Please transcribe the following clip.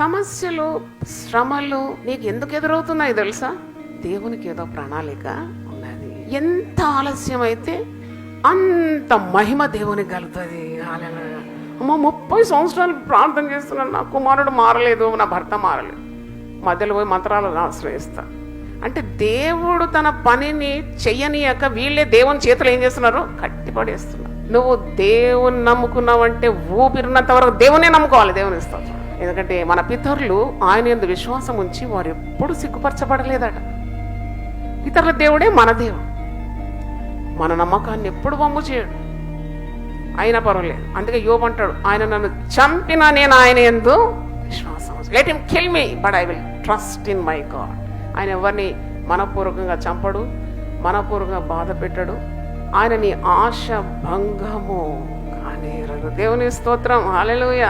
సమస్యలు శ్రమలు నీకు ఎందుకు ఎదురవుతున్నాయి తెలుసా? దేవునికి ఏదో ప్రణాళిక ఉన్నది. ఎంత ఆలస్యం అయితే అంత మహిమ దేవునికి కలుగుతుంది. అమ్మ ముప్పై సంవత్సరాలు ప్రార్థన చేస్తున్నాను. నా కుమారుడు మారలేదు నా భర్త మారలేదు. మధ్యలో పోయి మంత్రాలను ఆశ్రయిస్తా. అంటే దేవుడు తన పనిని చెయ్యనియక వీళ్ళే దేవుని చేతులు ఏం చేస్తున్నారు? కట్టిపడేస్తున్నారు నువ్వు దేవుని నమ్ముకున్నావంటే ఊపిరినంత వరకు దేవునే నమ్ముకోవాలి. దేవుని ఇస్తావు ఎందుకంటే మన పితరులు ఆయన ఎందు విశ్వాసం ఉంచి వారు ఎప్పుడు సిగ్గుపరచబడలేదట. ఇతరుల దేవుడే మన దేవుడు మన నమ్మకాన్ని ఎప్పుడు వమ్ము చేయడు. అయినా పర్వాలేదు. అందుకే యోబు అంటాడు ఆయన నన్ను చంపినా నేను ఆయన ఎందు విశ్వాసం let him kill me but I will trust in my God ఆయన ఎవరిని మనపూర్వకంగా చంపడు మనపూర్వకంగా బాధ పెట్టడు. ఆయన నీ ఆశ భంగము కానీ దేవుని స్తోత్రం. హాలెలూయ